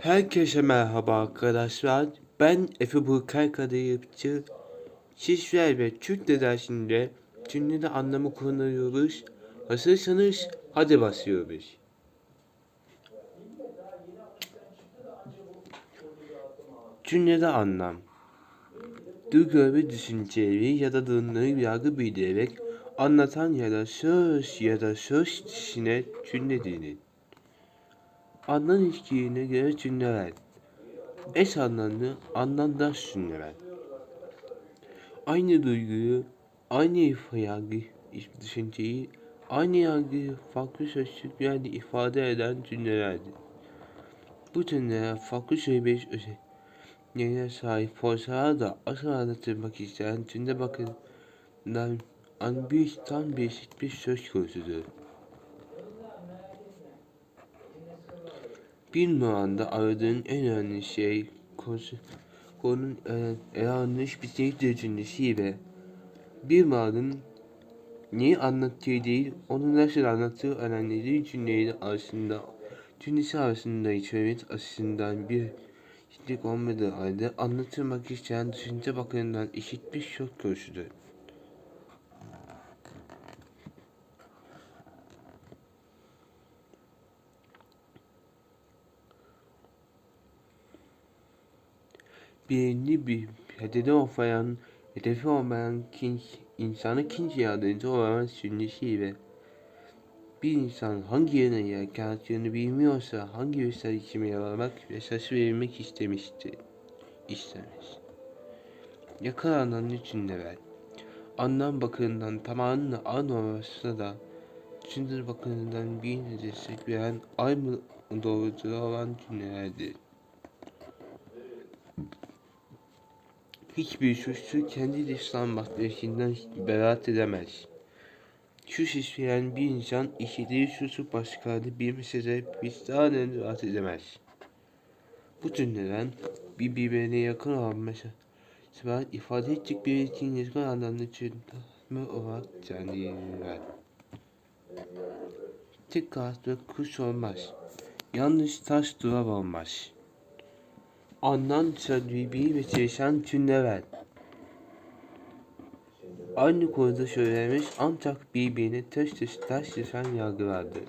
Herkese merhaba arkadaşlar. Ben Efe Burkay Kadayıpçı. Şişler ve Türk dersinde cümlede anlamı kullanıyoruz. Hazırsanız hadi basıyoruz. Cümlede anlam. Duygu ve düşünceleri ya da durumları yargı bildirerek anlatan ya da söz ya da söz dişine cümle denir. Anlam ilişkilerine göre cümleler. Eş anlamlı anlamdaş cümleler. Aynı duyguyu, aynı ifa- yargı, düşünceyi, aynı yargıyı farklı sözcüklerle ifade eden cümlelerdir. Bu cümleler farklı söyleyiş özelliklerine sahip olsalar da asıl anlatılmak isteyen cümle bakımından an bir tam bir söz konusudur. Bir numaranda aradığın en önemli şey ele alınmış bir şey ve bir numaranın neyi anlattığı değil, onu nasıl anlattığı önemli değil cümleleri arasında, cümlesi arasında içerik açısından bir eşitlik olmadığı halde anlatılmak isteyen düşünce bakımından eşit bir şok görüşüdür. Birini bir hedefi olmayan, hedefi olmayan kin, insanı kinci yardımcı olan düşüncesiyle bir insan hangi yöne yelkeneceğini bilmiyorsa hangi üstel içime yaralamak ve şaşı verilmek istemiştir. İstemiş. Yakalanan cümleler. Anlam bakımından tamamıyla aynı olması da düşünce bakımından bir destek veren aynı doğrucu olan cümlelerdir. Hiçbir suçlu kendi dışlan maddesinden beraat edemez. Suç işleyen bir insan işlediği suçu başkaları bilmese de vicdanen rahat edemez. Bu cümleden birbirine yakın olan mesela ifade edecek bir için yakın anlamda cümle olarak canlılar. Tek kağıtlı kuş olmaz. Yanlış taş duvar olmaz. Anlam birbiri ve çelişen cümleler. Aynı konuda söylenmiş ancak birbirine ters ters ters düşen yargılardır.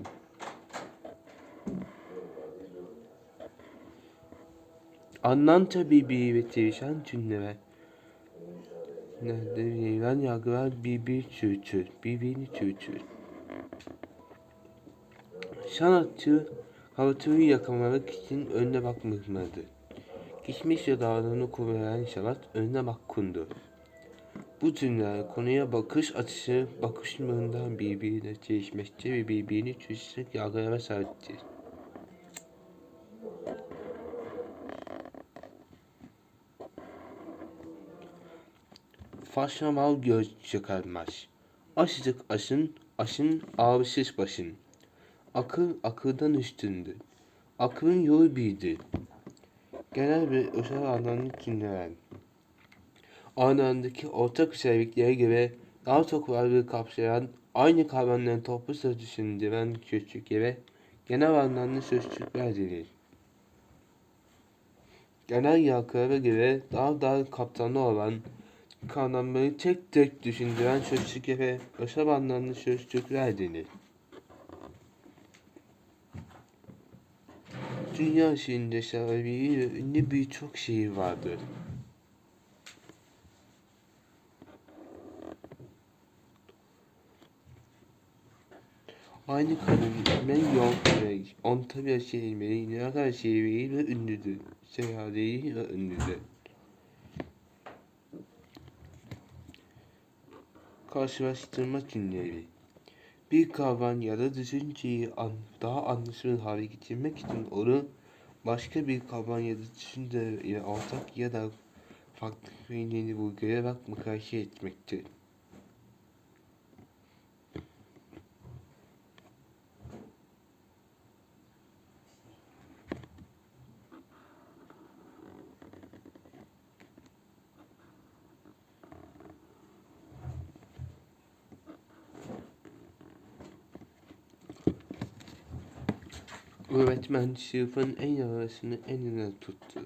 Anlamca birbiri ve çelişen cümleler. Nerede verilen yargılar birbiri çürütür, birbirini çürütür. Sanatçı havatını yakalamak için önüne bakmamalıdır. Geçmiş ve davranışını kullanan sanat önüne bakkundur. Bu cümleler konuya bakış açısı bakışlarından birbirine çelişmekte ve birbirini çözecek yargılara sahiptir. Faşamal göz çıkarmaz. Aşıcık aşın, aşın ağrısız başın. Akıl akıldan üstündür. Akılın yolu birdir. Genel ve özel anlamlı cümleler. Aynı andaki ortak özelliklere göre daha çok varlığı kapsayan aynı kavramların toplu söz düşündüren sözcüklere genel anlamlı sözcükler denir. Genel yargılara göre daha dar kapsamlı olan kavramları tek tek düşündüren sözcüklere özel anlamlı sözcükler denir. Dünya sahibi ve ünlü birçok şehir vardır. Aynı kadın yol ve Antalya şehirleri Niagara şehirleriyle ünlüdür. Seyahatleriyle ünlüdür. Karşılaştırma cümleleri bir kavram ya da düşünceyi an, daha anlaşılır hale getirmek için onu başka bir kavram ya da düşünce ortak ya da farklı yönlerini vurgulayarak mukayese etmektir. Öğretmen sınıfın en arasını eline tuttu.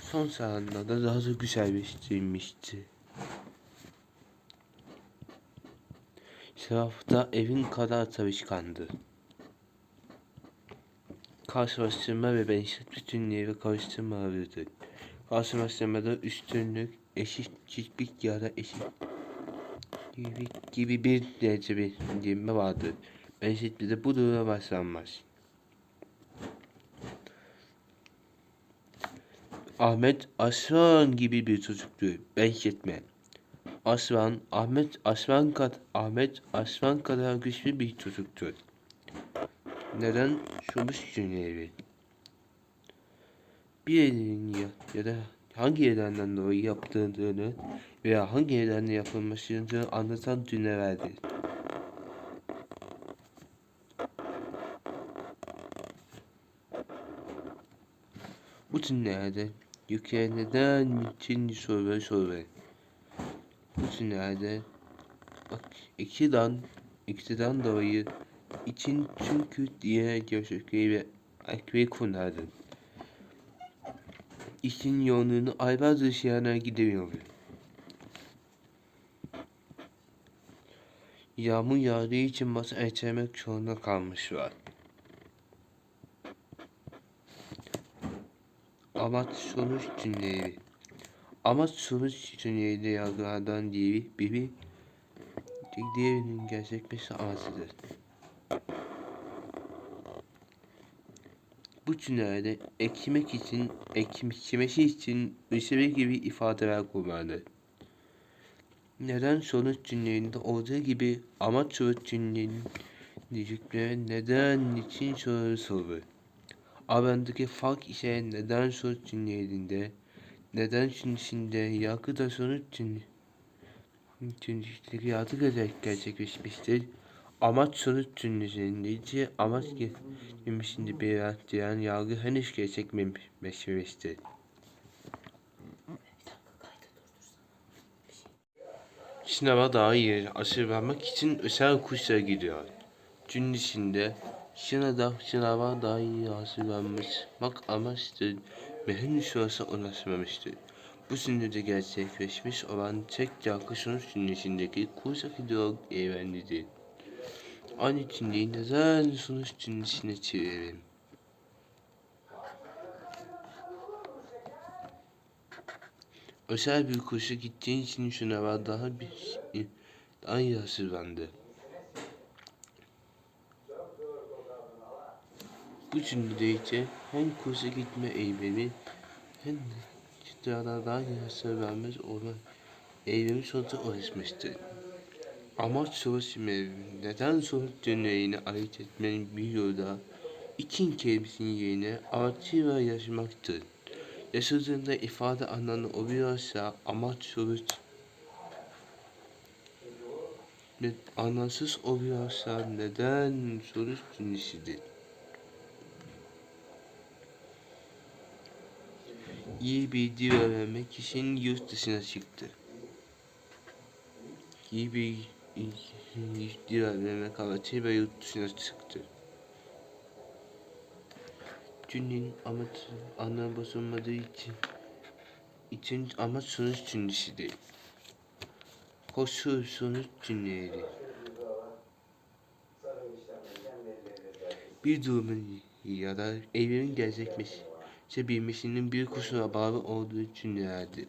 Son zamanlarda daha da güzelleştirmişti. Sınıfta evin kadar çalışkandı. Karşılaştırma ve benzer bütünleri karıştırma arıyordu. Karşılaştırmada üstünlük, eşitlik ya da eşit gibi, gibi bir derece bir vardı. Benzetmede bu duruma başlanmaz. Ahmet Aslan gibi bir çocuktu. Benzetme. Aslan, Ahmet Aslan kad Ahmet Aslan kadar güçlü bir çocuktu. Neden? Sonuç cümleleri. Bir elin ya, ya da hangi nedenden dolayı yaptığını veya hangi nedenle yapılmasını anlatan cümlelerdir. Yüklere neden için soru soru. Bak ikiden iktidan dolayı için çünkü diye gerçekliği ve ekmeği kullandı. İşin yoğunluğunu aylar dışarına gidemiyor. Yağmur yağdığı için masa ertelemek zorunda kalmışlar. Amaç sonuç cümleleri. Amaç sonuç cümleleri yargılardan diğeri biri diğerinin gerçekleşmesi amacıdır. Bu cümlelerde ekmek için, ekmesi için üzeri gibi ifadeler kullanılır. Neden sonuç cümlelerinde olduğu gibi amaç sonuç cümlelerinin diyecekleri neden, için soru sorulur. Arandaki fark ise neden sonuç cümlelerinde, neden cümlesinde yargı da sonuç cümleleri yargı ederek gerçekleşmiştir. Amaç sonuç cümlesinde amaç gelmişinde belirtilen yargı henüz gerçekleşmemiştir. Sınava daha iyi hazırlanmak için özel kurslara gidiyor. Cümlesinde sınavda sınava daha iyi hazırlanmak amaçtır ve henüz sonrası ulaşmamıştır. Bu cümlede gerçekleşmiş olan tek yargı sonuç cümlesindeki kursa gidiyor eğlendidir. Aynı cümleyi neden sonuç cümlesine çevirelim? Özel bir kursa gittiğin için sınava daha bir daha iyi hazırlandı. Bu ise hem kursa gitme eylemi hem daha iyi hazırlanmış olma eylemi sonucu ulaşmıştır. Amaç cümleleri. Neden sonuç cümlelerini ayırt etmenin bir yolu da için kelimesinin yerine artıyla yaşamaktır. Yaşadığında ifade anlamı oluyorsa amaç sonuç anlamsız oluyorsa neden sonuç cümlesidir. İyi bir dil öğrenmek kişinin yurt dışına çıktı. İyi bir dil öğrenmek amacıyla yurt dışına çıktı. Cümlenin amaç anlam bozulmadığı için için amaç sonuç cümlesidir. Koşul sonuç cümleleri. Bir durumun ya da eylemin gerçekleşmesi bilmesinin bir kusura bağlı olduğu cümlelerdir.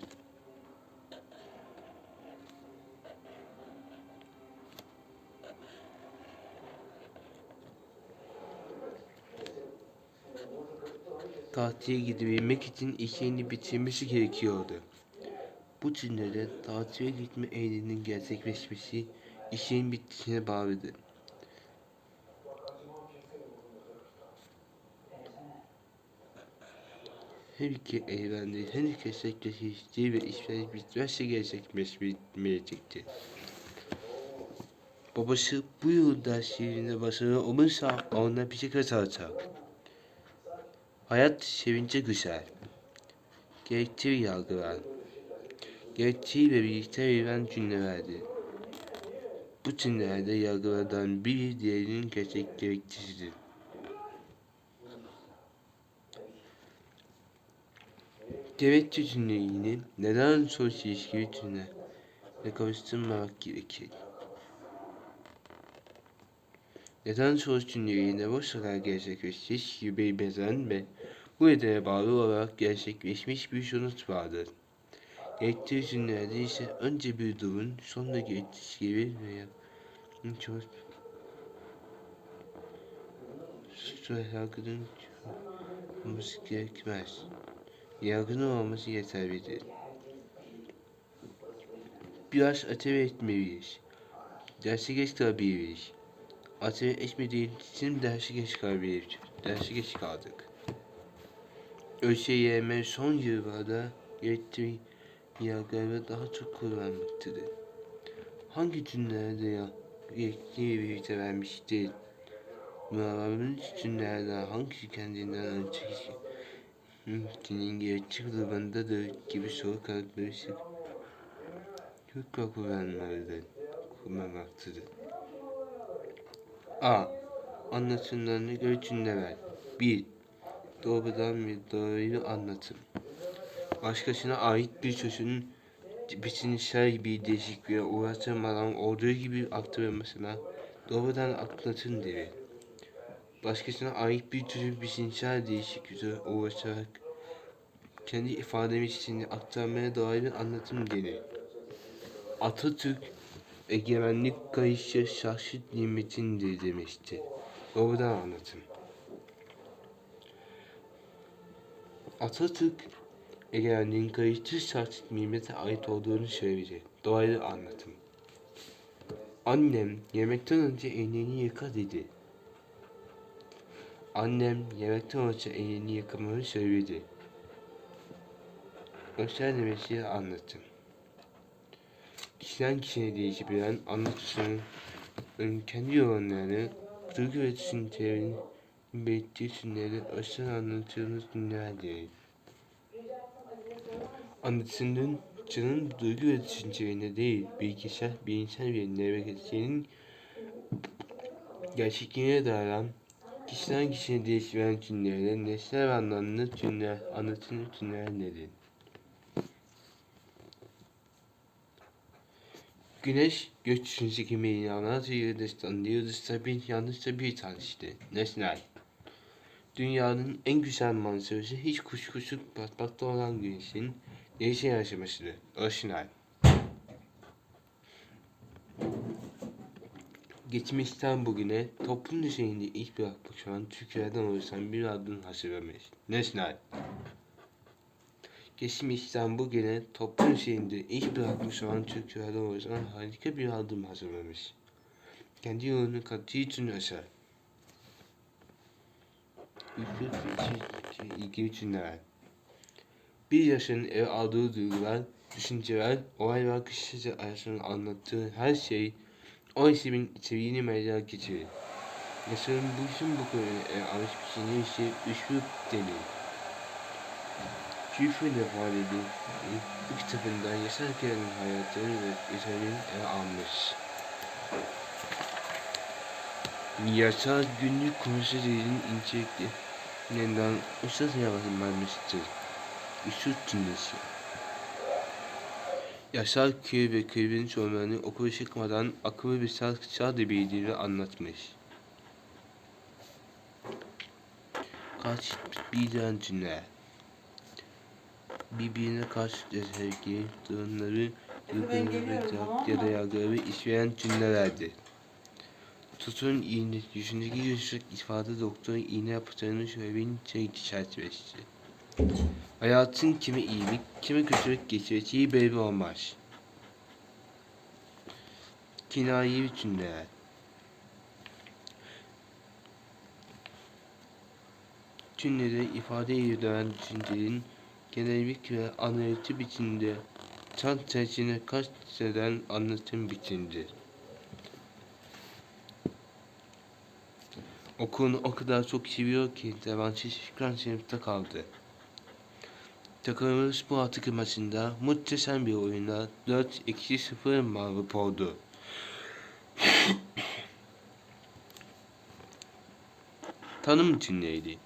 tatile gidebilmek için işini bitirmesi gerekiyordu. Bu cümlede tatile gitme eyleminin gerçekleşmesi işin bitişine bağlıdır. Her iki evrende her iki gerçekleştiği ve işler bitmezse gerçekleşmeyecektir. Babası bu yıl derslerinde başarılı olursa ona bir şey kazanacak. Hayat sevince güzel. Gerektiği yargılar. Gerektiğiyle birlikte verilen cümlelerdi. Bu tünelde yargılardan biri diğerinin gerçek gerekçesidir. Gerekçe cümlelerini neden sonuç ilişkili cümle ve karıştırmamak gerekir. Neden sonuç cümlelerinde bu sıralar gerçekleşmiş gibi bezen ve bu nedene bağlı olarak gerçekleşmiş bir sonuç vardır. Gerekçe cümlelerde ise önce bir durum, sonra gerekçesi gibi veya Suçlu yargının olması gerekmez. Yargının olması yeterlidir. Biraz acele etmeliyiz. Dersi geç kalabiliriz. Acele etmediğimiz için dersi geç kalabiliriz. Dersi geç kaldık. ÖSYM son yıllarda gerektiği yargıları daha çok kullanmaktadır. Hangi cümlelerde ya gerektiği bir vermiştir? Muhabbet cümlelerden hangisi kendinden önceki mümkünün gerçek durumundadır gibi soru karakteristik Türkçe kullanmalıdır, kullanmaktadır. A. Anlatımlarına göre cümleler 1. Doğrudan ve doğruyu anlatım. Başkasına ait bir sözün biçimsel bir değişikliğe uğratılmadan olduğu gibi aktarılmasına doğrudan anlatım denir. Başkasına ait bir sözün biçimsel değişikliğe uğraşarak kendi ifademiz için aktarmaya dair bir anlatım denir. Atatürk egemenlik kayışı şahsit nimetindir demişti. Doğrudan anlatım. Atatürk egemenliğin kayışı şahsit nimete ait olduğunu söyledi. Doğru anlatım. Annem yemekten önce elini yıka dedi. Annem yemekten önce elini yıkamamı söyledi. Özel demesi anlatım. Kişiden kişiye değişebilen anlatışının kendi yorumlarını, duygu ve düşüncelerin belirttiği cümleleri özel anlattığımız cümlelerdir. Anlatısının canın duygu ve düşüncelerine değil, bilgisayar, bilimsel bir nevreketin gerçekliğine dayanan kişiden kişiye değişen cümleleri nesnel anlamlı cümleler, anlatımlı cümleler nedir? Güneş gökyüzünü çekimi yalnızca yıldızdan yıldızda bir yalnızca bir tanesi. Nesnel. Dünyanın en güzel manzarası hiç kuşkusuz batmakta olan güneşin değişen yaşamasıdır. Orijinal. Geçmişten bugüne toplum düzeyinde ilk bırakmış olan Türkiye'den oluşan bir adın hazırlamış. Nesnel. Geçmişten bugüne toplum düzeyinde ilk bırakmış olan Türkiye'den oluşan harika bir adım hazırlamış. Kendi yolunu kattığı için özel. ilgili cümleler. Bir yaşın ele aldığı duygular, düşünceler, olay ve kişice arasında anlattığı her şey o ismin içeriğini meydana geçirir. Yaşamın bu işin bu konuyla ele almış kişinin işi üslup denir. Şifre Nefaleli bu kitabında yaşarken hayatını ve yaşamını ele almış. Yaşar günlük konuşucuların inceliklerinden uçsuz yaratılmıştır. Üsut cümlesi. Yaşar köy ve köyün sorunlarını okula çıkmadan akıllı bir şarkı bildiğini anlatmış. Kaç bildiren cümle. Birbirine karşı sevgi, durumları, yıkımları ya da yargıları işleyen cümlelerdir. Tutun iğne, yüzündeki yüzsüz ifade doktorun iğne yapacağını söylemenin çelik çerçevesi. Hayatın kimi iyilik, kimi kötülük geçireceği belli olmaz. Kinayi cümleler. Cümlede ifade edilen düşüncenin genellikle analitik biçimde tam tersine kasteden anlatım biçimidir. Okulunu o kadar çok seviyor ki devansız fikran sınıfta kaldı. Takımımız bu hafta maçında muhteşem bir oyunda 4-2-0 mağlup oldu. Tanım cümleleri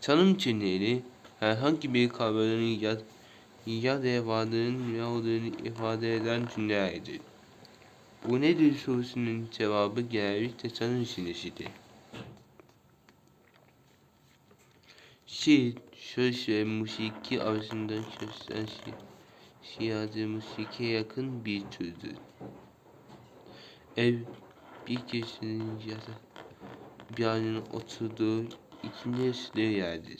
Tanım cümleleri herhangi bir kavramın ya, ya da varlığın ne olduğunu ifade eden cümlelerdir. Bu nedir sorusunun cevabı genellikle tanım cümlesidir. Şiir söz ve musiki arasında çalışan şiir, şiirde musikiye yakın bir türdür. Ev, bir kişinin ya da bir ailenin oturduğu ikinci yaşlı yerdir.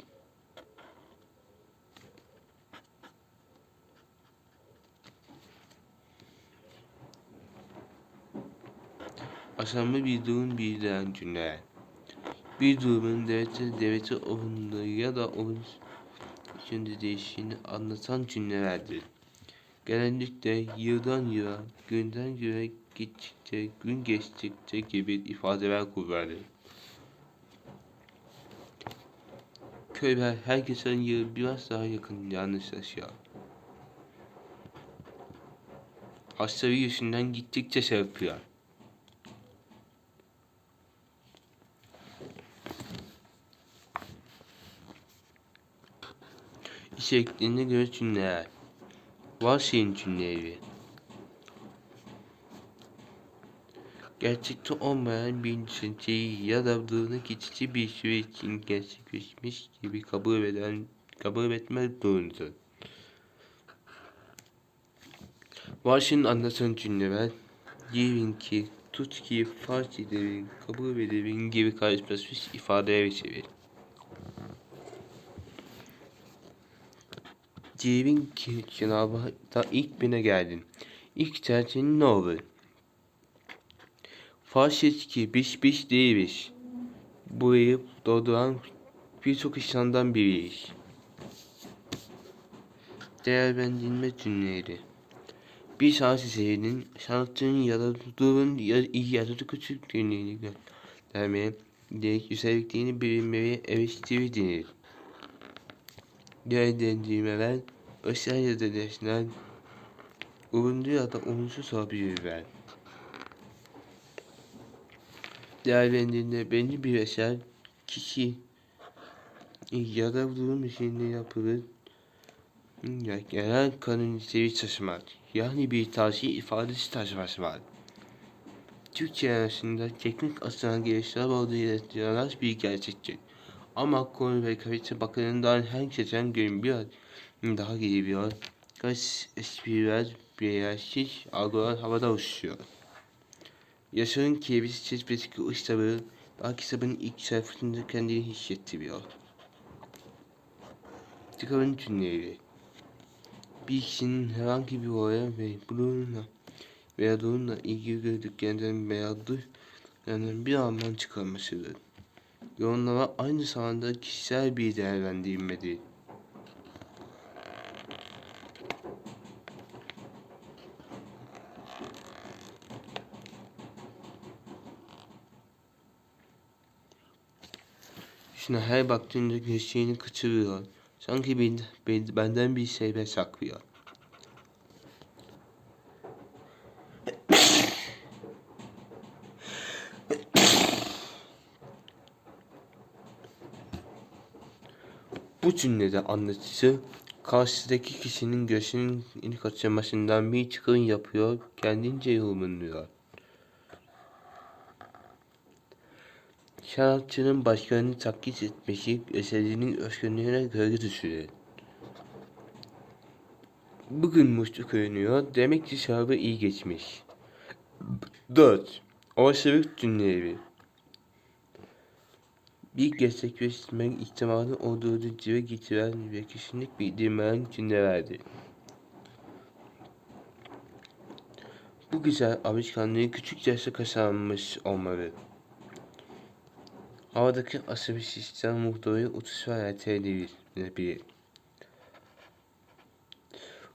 Aşama bir durum bildiren cümleler. Bir durumun devlete devlete olumlu ya da olumsuz içinde değiştiğini anlatan cümlelerdir. Genellikle yıldan yıla, günden güne gittikçe, gün geçtikçe gibi ifadeler kullanılır. Köyler her geçen yıl biraz daha yakın yanlışlaşıyor. Hastalığı yüzünden gittikçe şey şekline göre cümleler. Varsayım cümleleri. Gerçekte olmayan bir düşünceyi ya da durumunu geçici bir süre için gerçekleşmiş gibi kabul eden kabul etme durumundur. Varsayım anlatan cümleler diyelim ki tut ki farz edelim, kabul edelim gibi karşılaşmış ifadeye çevir. Diyelim ki Cenab-ı Hak'ta ilk bine geldin. İlk tercihin ne olur? Farz et ki biz biz değiliz. Burayı dolduran birçok insandan biriyiz. Değerlendirme cümleleri. Bir sanat eserinin sanatçının ya da durun ya iyi ya da küçük cümleleri göndermeye direkt özelliklerini bilinmeye eleştiri denir. Değerlendirmeler özel ya da nesnel olumlu ya da olumsuz olabilirler. Değerlendirme belli bir eser kişi ya da durum içinde yapılır ya genel kanun niteliği taşımak yani bir tavsiye ifadesi taşıması var. Türkçe arasında teknik açıdan geliştiler olduğu iletişimler bir gerçektir. Ama konu ve kalite bakımından her geçen gün bir daha geliyor. Kaç espriler birleşik algılar havada uçuşuyor. Yaşar'ın çizbedeki o kitabı daha kitabın ilk sayfasında kendini hissettiriyor. Kitabın cümleleri bir kişinin herhangi bir olaya ve bununla veya durumla ilgili gördüklerinden veya duygularından bir anlam çıkarmasıdır. Yorumlama aynı zamanda kişisel bir değerlendirmedir. Şuna her baktığında göğslerini kaçırıyor. Sanki ben, ben, benden bir şey saklıyor. Bu cümlede anlatıcı karşıdaki kişinin gözünün kaçırmasından bir çıkın yapıyor, kendince yorumluyor. Sanatçının başkalarını taklit etmesi eserinin özgünlüğüne göre düşürür. Bugün mutlu görünüyor, demek ki şarabı iyi geçmiş. 4. Olasılık cümleleri bir gerçekleştirmek ihtimali olduğu dile getiren ve kişilik bildirmeyen cümlelerdir. Bu güzel alışkanlığı küçük yaşta kazanmış olmalı. Havadaki asabi sistem muhtarı 30 veya TL'dir.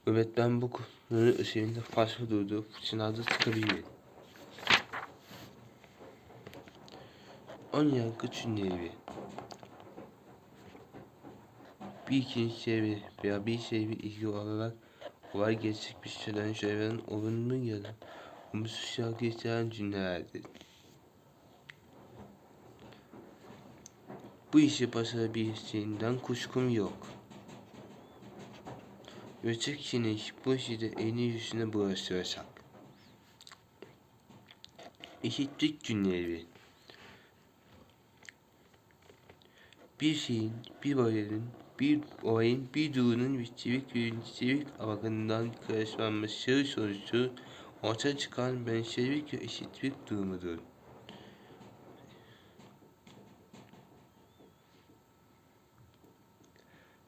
Öğretmen bu konuları üzerinde fazla durdu, sınavda çıkabilir. Ön yargı cümleleri bir ikinci çevre veya bir şeyle ilgili olarak olay gerçekleştirilen şeylerin olumlu ya da olumsuz yargı getiren cümlelerdir. Bu işi başarabileceğinden kuşkum yok. Öteki kişinin bu işi de en iyi yüzüne bulaştıracak. Eşitlik günleri. Bir şeyin, bir olayın, bir olayın, bir durunun nitelik ve nitelik bakımından karşılanması sonucu ortaya çıkan benzerlik ve eşitlik durumudur.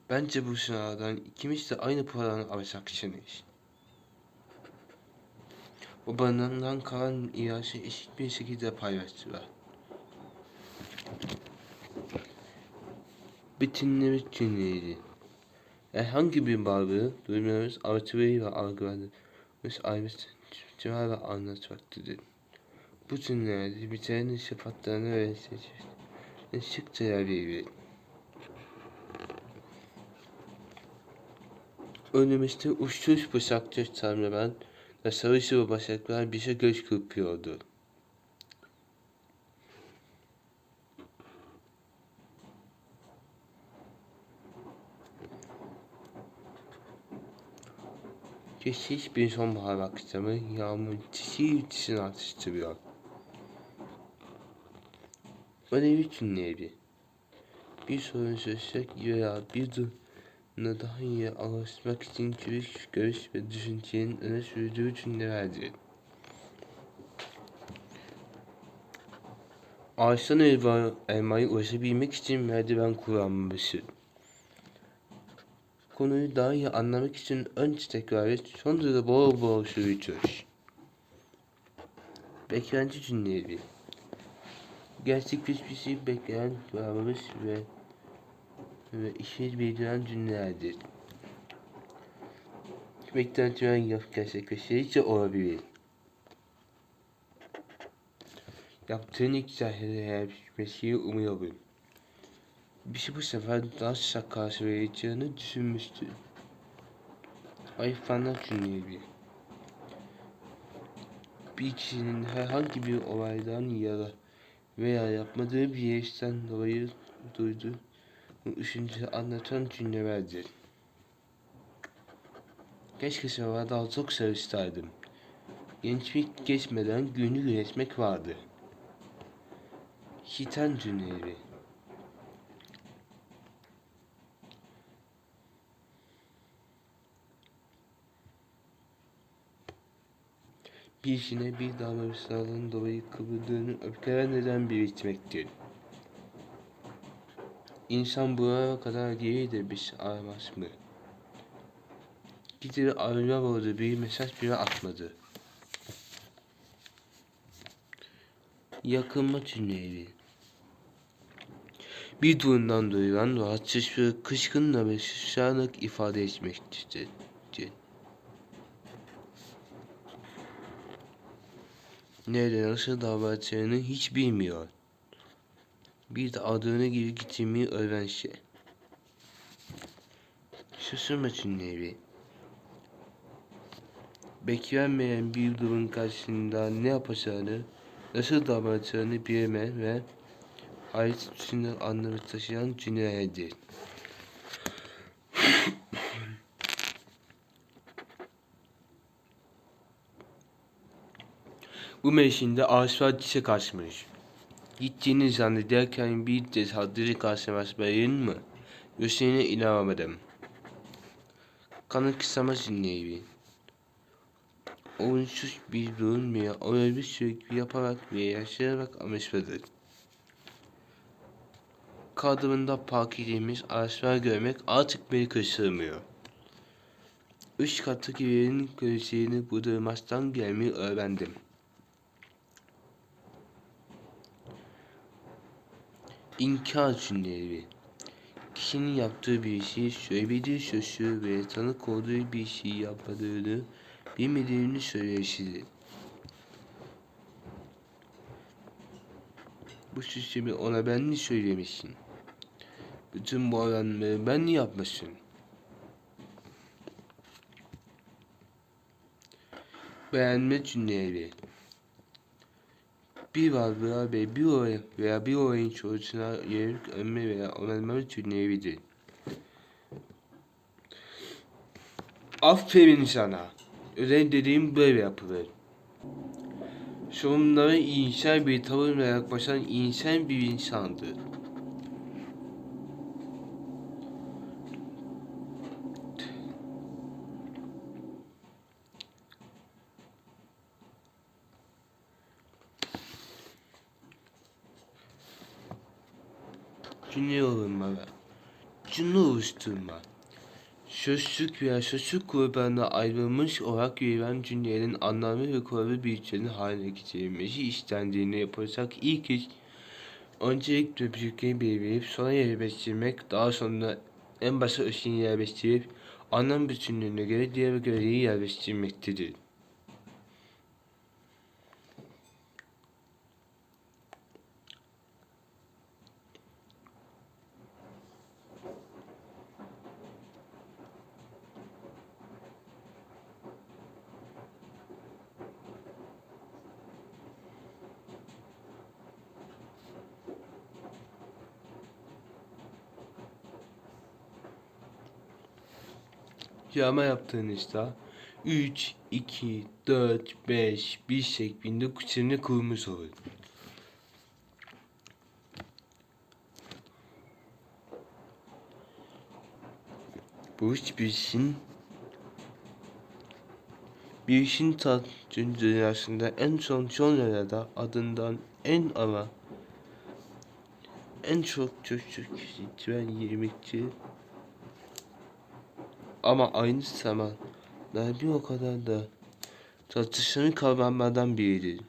Bence bu sınavdan ikimiz de aynı puanı alacaksınız. O banandan kalan irası eşit bir şekilde paylaştılar. Betimleme cümleleri. Herhangi bir varlığı duymuyoruz, artırıyı ve algıladığımız ayrıca ve anlatmaktadır. Bu cümlelerde bitirenin sıfatlarını ve seçimlerine sıkça yer verilir. Önümüzde uçsuz bıçakçı tanrıman ve sarı sıvı başaklar bize göz kırpıyordu. Geçiş bir sonbahar akşamı yağmur çiçeği çiçeğini atıştırıyor. Önemli günleri. Bir sorun söylesek veya bir durumla daha iyi alışmak için görüş, görüş ve düşüncenin öne sürdüğü cümlelerdir. Ağaçtan elma, elmayı ulaşabilmek için merdiven kullanmıştır. Konuyu daha iyi anlamak için önce tekrar et, sonra da bol bol suyu çöz. Beklenti cümleleri. Gerçekleşmesi bekleyen davranış ve ve işi bildiren cümlelerdir. Beklentilen gerçekleştiğince olabilir. Yaptığın ilk gerçekleşmeyi umuyorum. Bizi bu sefer daha sıcak karşılayacağını düşünmüştü. Hayfanlar cümleleri. Bir kişinin herhangi bir olaydan ya da veya yapmadığı bir işten dolayı duyduğu düşünce anlatan cümlelerdir. Keşke sabah daha çok çalışsaydım. Gençlik geçmeden günü yönetmek vardı. Hitan cümleleri. Bir işine bir davranışlardan dolayı kıvırdığını öfkeler neden belirtmektir. İnsan buraya kadar değil de bir aramaz mı? Gidip arayamadı bir mesaj bile atmadı. Yakınma tüneli. Bir durumdan duyulan rahatsız ve kışkınla ve şaşırlık ifade etmektedir. Nerede nasıl davranacağını hiç bilmiyor. Bir de adını gibi gitmeyi öğrense. Şaşırma cümleleri. Beklenmeyen bir durum karşısında ne yapacağını, nasıl davranacağını bilme ve hayat içinde anlamı taşıyan cümlelerdir. Bu mevsimde ağaçlar çiçek açmış. Gittiğini zannederken bir tesadüfi karşılaşmayın mı? Gözlerine inanamadım. Kanı kısama dinleyi. Oyunsuz bir durum veya öyle sürekli yaparak ve yaşayarak anlaşmadır. Kadrında park edilmiş ağaçlar görmek artık beni kaçırmıyor. Üç kattaki yerin göreceğini bu durmazdan gelmeyi öğrendim. İnkar cümleleri. Kişinin yaptığı bir şeyi söylediği sözü ve tanık olduğu bir şey yapmadığını bilmediğini söyleyişidir. Bu sistemi ona ben mi söylemişsin? Bütün bu oranları ben mi yapmışım? Beğenme cümleleri. Bir varlığa ve bir olay veya bir olayın sonucuna yönelik önme veya onarmamı tünleyebilir. Aferin sana. Özel dediğim böyle yapılır. Sorunlara iyimser bir tavırla yaklaşan insan bir insandır. Cümle olunmalı. Cümle oluşturma. Sözcük veya sözcük grubunda ayrılmış olarak verilen cümlelerin anlamlı ve kuralı biçimleri haline getirilmesi istendiğini yapılacak ilk iş öncelikle büyükleri belirleyip sonra yerleştirmek, daha sonra en başa ışığını yerleştirip anlam bütünlüğüne göre diğer göreyi yerleştirmektedir. Yağma yaptığınızda 3, 2, 4, 5, 1 şeklinde kutularını kurmuş olur. Bu üç bir işin bir işin tatlı dünyasında en son sonralarda adından en ama en çok çocuk itiren yemekçi ama aynı zamanda bir o kadar da tartışmanın kavramlardan biridir.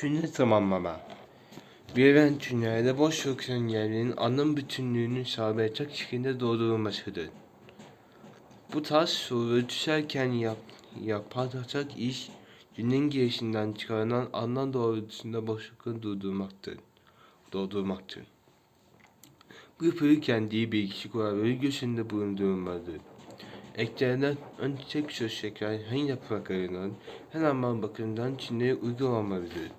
Cümle tamamlama. Verilen cümlelerde boş yerlerin anlam bütünlüğünü sağlayacak şekilde doldurulmasıdır. Bu tarz soru düşerken yap, yapılacak iş cümlenin girişinden çıkarılan anlam doğrultusunda boşlukları durdurmaktır. Doldurmaktır. Bu yapılırken diye bir kişi kuralları göğsünde bulundurulmalıdır. Eklerinden önce tek söz şeker hem yapraklarından hem anlam bakımından cümleye uygun olmalıdır.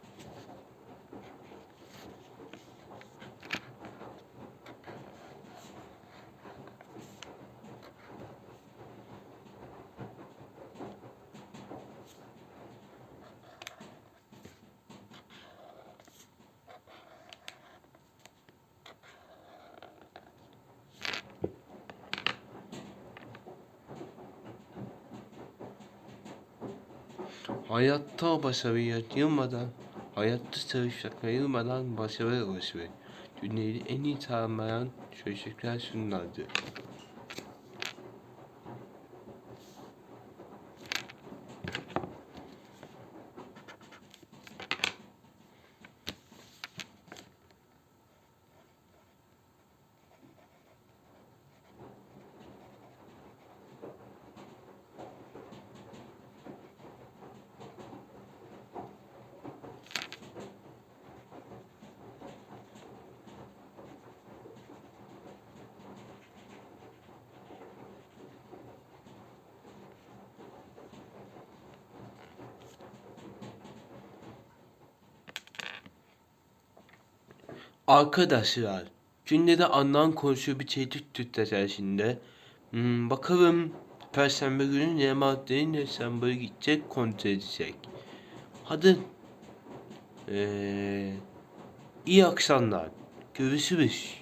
Hayatta başarıya yılmadan, hayatta çalışacak yılmadan başarıya ulaşır. Dünyayı en iyi tanımlayan sözcükler şunlardır. Arkadaşlar, cümlede anlam konusu bir tehdit tutacak şimdi. Hmm, bakalım Perşembe günü ne maddeyi ne sembolü gidecek kontrol edecek. Hadi. Ee, iyi akşamlar. Görüşürüz.